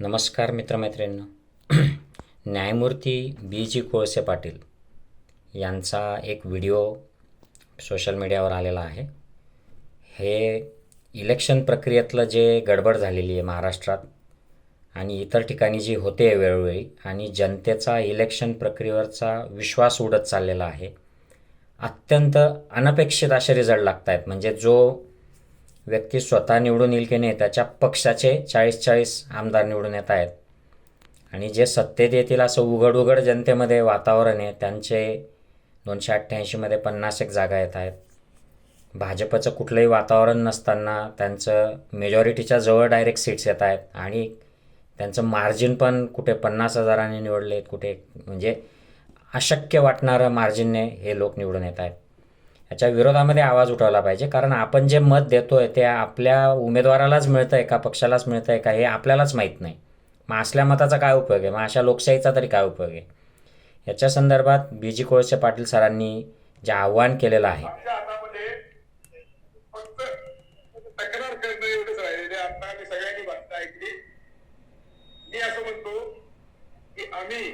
नमस्कार मित्रमैत्रिणींनो. न्यायमूर्ती बी जी कोळसे पाटील यांचा एक व्हिडिओ सोशल मीडियावर आलेला आहे. हे इलेक्शन प्रक्रियेतलं जे गडबड झालेली आहे महाराष्ट्रात आणि इतर ठिकाणी जी होते वेळोवेळी आणि जनतेचा इलेक्शन प्रक्रियेवरचा विश्वास उडत चाललेला आहे अत्यंत अनपेक्षित असे रिझल्ट लागत आहेत म्हणजे जो व्यक्ती स्वतः निवडून येईल की नाही त्याच्या पक्षाचे चाळीस चाळीस आमदार निवडून येत आहेत. आणि जे सत्तेत येतील असं उघड उघड जनतेमध्ये वातावरण आहे त्यांचे दोनशे अठ्ठ्याऐंशीमध्ये पन्नास एक जागा येत आहेत. भाजपचं कुठलंही वातावरण नसताना त्यांचं मेजॉरिटीच्या जवळ डायरेक्ट सीट्स येत आहेत. आणि त्यांचं मार्जिन पण कुठे पन्नास हजारांनी निवडले कुठे म्हणजे अशक्य वाटणारं मार्जिनने हे लोक निवडून येत आहेत. याच्या विरोधामध्ये आवाज उठवला पाहिजे. कारण आपण जे मत देतोय ते आपल्या उमेदवारालाच मिळतं आहे का पक्षालाच मिळतं आहे का हे आपल्यालाच माहीत नाही. मग असल्या मताचा काय उपयोग आहे? मग अशा लोकशाहीचा तरी काय उपयोग आहे? याच्या संदर्भात बी जी कोळसे पाटील सरांनी जे आव्हान केलेलं आहे. मी असं म्हणतो की आम्ही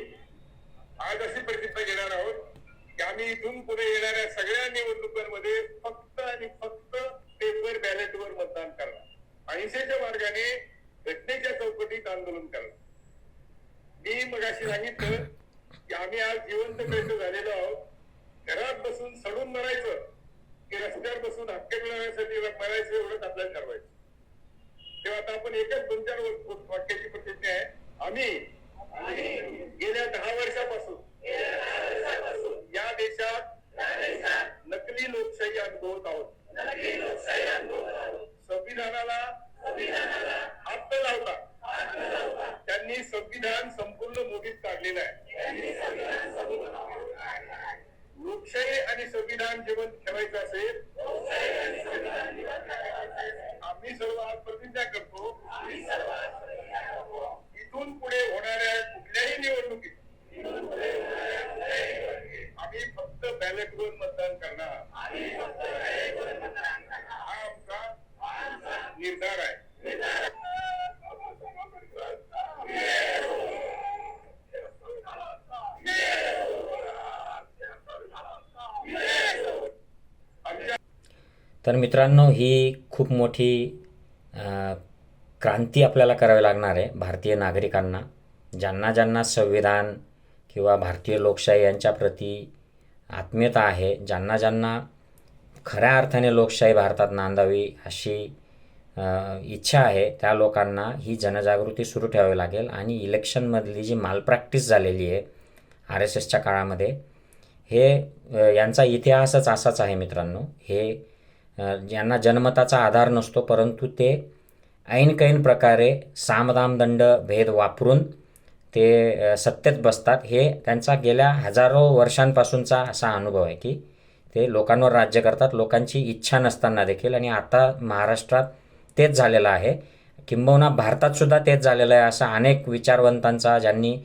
आज अशी प्रतिज्ञा घेणार आहोत की आम्ही इथून पुढे येणाऱ्या सगळ्या निवडणुकांमध्ये फक्त आणि फक्त पेपर बॅलेटवर मतदान करणार. अहिंसेच्या मार्गाने घटनेच्या चौकटीत आंदोलन करणार. मी मगाशी सांगितलं की आम्ही आज जिवंत कैद झालेलो आहोत. घरात बसून सडून मरायचं की रस्त्यावर बसून हक्क मिळवण्यासाठी मरायचं एवढंच आपल्याला ठरवायचं. तेव्हा आता आपण एकच दोन चार वाक्याची प्रतिज्ञा आहे. आम्ही गेल्या दहा वर्षापासून या देशात नकली लोकशाही अनुभवत आहोत संविधानाला हात न लावता. त्यांनी संविधान संपूर्ण मोडीत काढलेलं आहे. लोकशाही आणि संविधान जीवन ठेवायचं असेल आम्ही सर्व आज प्रतिज्ञा करतो. निर्धार आहे. तर मित्रांनो ही खूप मोठी क्रांती आपल्याला करावी लागणार आहे भारतीय नागरिकांना. ज्यांना ज्यांना संविधान किंवा भारतीय लोकशाही यांच्याप्रती आत्मीयता आहे ज्यांना ज्यांना खऱ्या अर्थाने लोकशाही भारतात नांदावी अशी इच्छा आहे त्या लोकांना ही जनजागृती सुरू ठेवावी लागेल आणि इलेक्शनमधली जी मालप्रॅक्टिस झालेली आहे आर एस एसच्या काळामध्ये हे यांचा इतिहासच असाच आहे मित्रांनो. हे ज्यांना यांना जनमताचा आधार नसतो परंतु ते ऐन कैन प्रकारे सामदामदंड भेद वापरून ते सत्तेत बसतात. हे त्यांचा गेल्या हजारो वर्षांपासूनचा असा अनुभव आहे की ते लोकांवर राज्य करतात. लोकांची इच्छा नसताना देखील आणि आता महाराष्ट्रात तेच झालेलं आहे. किंबहुना भारतातसुद्धा तेच झालेलं आहे असा अनेक विचारवंतांचा ज्यांनी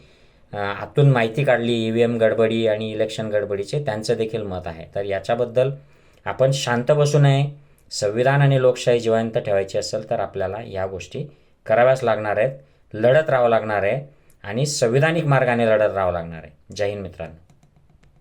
आतून माहिती काढली ई व्ही एम गडबडी आणि इलेक्शन गडबडीचे त्यांचं देखील मत आहे. तर याच्याबद्दल आपण शांत बसू नये संविधान आणि लोकशाही जिवंत ठेवायची असेल तर आपल्याला या गोष्टी कराव्याच लागणार आहेत. लढत राहावं लागणार आहे आणि संविधानिक मार्गाने लढत राहावं लागणार आहे. जय हिंद मित्रांनो.